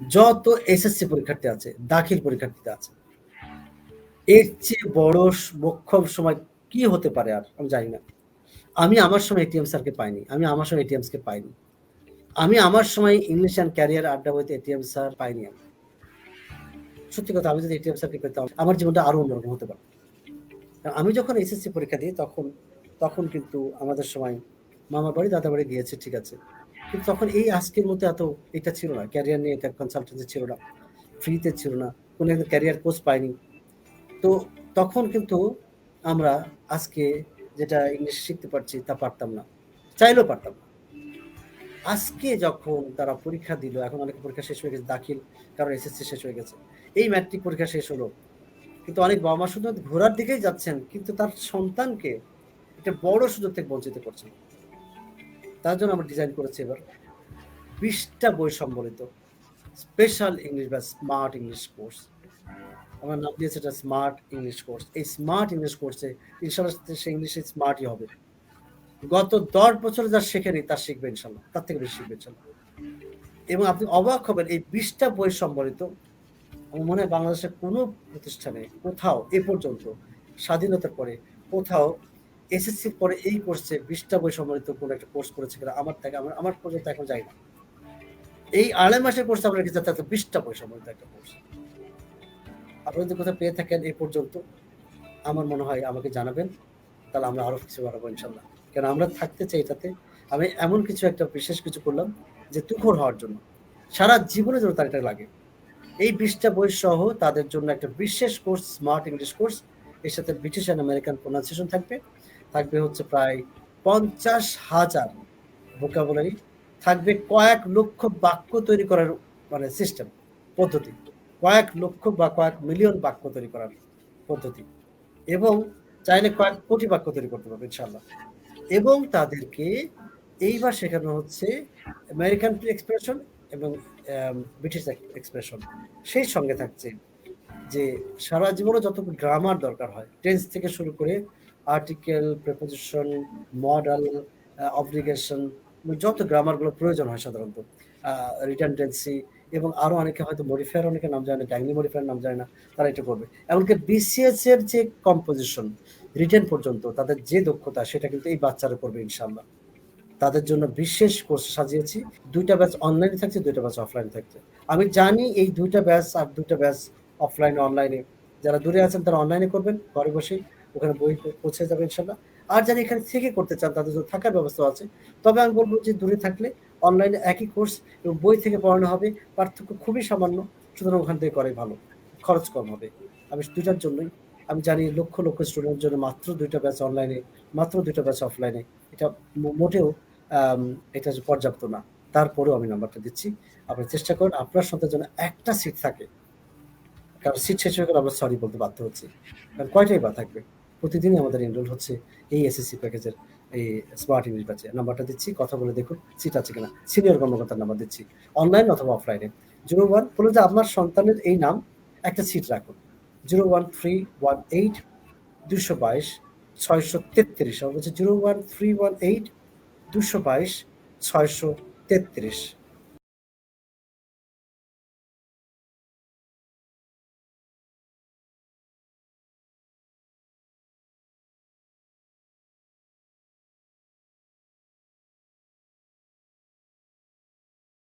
যত এসএসসি পরীক্ষার্থী আছে, দাখিল পরীক্ষার্থীতে আছে, এর চেয়ে বড় মোক্ষম সময় কি হতে পারে আর? আমি জানি না। আমি আমার সময় এটিএম স্যারকে পাইনি, আমি আমার সময় এটিএমসকে পাইনি। আমি আমার সময় ইংলিশ অ্যান্ড ক্যারিয়ার আড্ডা বইতে এটিএম স্যার পাইনি আমি। সত্যি কথা, আমি যদি এটিএম স্যারকে পেতাম, আমার জীবনটা আরও অন্যরকম হতে পারে আমি যখন এসএসসি পরীক্ষা দিই, তখন তখন কিন্তু আমাদের সময় মামা বাড়ি দাদা বাড়ি গিয়েছে, ঠিক আছে। কিন্তু তখন এই আজকের মতো এত এটা ছিল না। ক্যারিয়ার নিয়ে এটা কনসালটেন্সি ছিল না। ফ্রিতে ছিল না। কোনো একদম ক্যারিয়ার কোর্স পাইনি। তো তখন কিন্তু আমরা আজকে যেটা ইংলিশ শিখতে পারছি তা পারতাম না। চাইলেও পারতাম না। আজকে যখন তারা পরীক্ষা দিল, এখন অনেক পরীক্ষা শেষ হয়ে গেছে, দাখিল, কারণ এসএসসি শেষ হয়ে গেছে। এই ম্যাট্রিক পরীক্ষা শেষ হলো। কিন্তু অনেক বাবা মা শুধু ঘোরার দিকেই যাচ্ছেন, কিন্তু তার সন্তানকে একটা বড় সুযোগ থেকে বঞ্চিত করছেন। তার জন্য আমরা ডিজাইন করেছি এবার বিশটা বই সম্বলিত স্পেশাল ইংলিশ বা স্মার্ট ইংলিশ কোর্স আমার নাম দিয়েছে এটা স্মার্ট ইংলিশ কোর্স এই স্মার্ট ইংলিশ কোর্সে ইনশাল্লাহ সে ইংলিশে স্মার্টই হবে। গত দশ বছরে যা শেখেনি, তা শিখবে ইনশাল্লাহ। তার থেকে বেশি শিখবে ইনশাল্লাহ। এবং আপনি অবাক হবেন, এই বিশটা বই সম্বলিত আমার মনে হয় বাংলাদেশের কোনো প্রতিষ্ঠানে কোথাও এ পর্যন্ত স্বাধীনতার পরে কোথাও এসএসসির পরে এই কোর্সে বিশটা বই সম্বলিত কোনো একটা কোর্স করেছে কিনা, আমার থেকে আমার আমার পর্যন্ত এখন যাই না। এই আড়াই মাসের কোর্সে আমরা রেখেছি, তাতে বিশটা বই সম্বলিত একটা কোর্স আপনি যদি কোথাও পেয়ে থাকেন এই পর্যন্ত, আমার মনে হয় আমাকে জানাবেন, তাহলে আমরা আরও কিছু বাড়াবো ইনশাল্লাহ। কেন আমরা থাকতে চাই এটাতে। আমি এমন কিছু একটা বিশেষ কিছু করলাম যে তুখর হওয়ার জন্য। সারা জীবনের জন্য তার এটা লাগে। এই বিশটা বই সহ তাদের জন্য একটা বিশেষ কোর্স স্মার্ট ইংলিশ কোর্স এর সাথে ব্রিটিশ অ্যান্ড আমেরিকান প্রোনাউন্সিয়েশন থাকবে। থাকবে হচ্ছে প্রায় পঞ্চাশ হাজার ভোকাবুলারি থাকবে কয়েক লক্ষ বাক্য তৈরি করার মানে সিস্টেম পদ্ধতি। কয়েক লক্ষ বা কয়েক মিলিয়ন বাক্য তৈরি করার পদ্ধতি। এবং চাইলে কয়েক কোটি বাক্য তৈরি করতে পারবে ইনশাল্লাহ এবং তাদেরকে এইবার শেখানো হচ্ছে আমেরিকান এক্সপ্রেশন এবং ব্রিটিশ এক্সপ্রেশন সেই সঙ্গে থাকছে যে সারা জীবনে যত গ্রামার দরকার হয় টেন্স থেকে শুরু করে আর্টিকেল প্রেপোজিশন মডেল অব্লিগেশন যত গ্রামারগুলো প্রয়োজন হয় সাধারণত রিটার্নটেন্সি এবং আরও অনেকে হয়তো মডিফায়ার অনেকে নাম জানে ট্যাংলি মডিফায়ার নাম জানে না, তারা এটা করবে। এমনকি বিসিএস এর যে কম্পোজিশন রিটার্ন পর্যন্ত, তাদের যে দক্ষতা, সেটা কিন্তু এই বাচ্চারা করবে ইনশাল্লাহ তাদের জন্য বিশেষ কোর্স সাজিয়েছি। দুইটা ব্যাচ অনলাইনে থাকছে, দুইটা ব্যাচ অফলাইনে থাকছে। আমি জানি এই দুইটা ব্যাচ আর দুইটা ব্যাচ অফলাইনে অনলাইনে যারা দূরে আছেন, তারা অনলাইনে করবেন, ঘরে বসেই। ওখানে বই পৌঁছে যাবে ইনশাল্লাহ। আর যারা এখানে থেকে করতে চান, তাদের জন্য থাকার ব্যবস্থা আছে। তবে আমি বলব যে দূরে থাকলে অনলাইনে একই কোর্স এবং বই থেকে পড়ানো হবে। পার্থক্য খুবই সামান্য, সুতরাং ওখান থেকে করাই ভালো। খরচ কম হবে। আমি দুইটার জন্যই, আমি জানি লক্ষ লক্ষ স্টুডেন্টের জন্য মাত্র দুইটা ব্যাচ অনলাইনে মাত্র দুইটা ব্যাচ অফলাইনে এটা মোটেও এটা পর্যাপ্ত না। তারপরেও আমি নাম্বারটা দিচ্ছি। আপনি চেষ্টা করুন, আপনার সন্তানের জন্য একটা সিট থাকে। কারণ সিট শেষ হয়ে গেলে আমরা সরি বলতে বাধ্য হচ্ছি। কারণ কয়টাই বা থাকবে? প্রতিদিনই আমাদের এনরোল হচ্ছে এই এসএসসি প্যাকেজের এই স্মার্ট ইংলিশ ব্যাচে নাম্বারটা দিচ্ছি, কথা বলে দেখুন সিট আছে কিনা। সিনিয়র কর্মকর্তার নাম্বার দিচ্ছি। অনলাইন অথবা অফলাইনে জিরো ওয়ান বলুন যে আপনার সন্তানের এই নাম, একটা সিট রাখুন। Zero one three one eight দুশো বাইশ ছয়শো তেত্রিশ। আমার বলছে zero one three one eight দুশো বাইশ ছয়শো তেত্রিশ।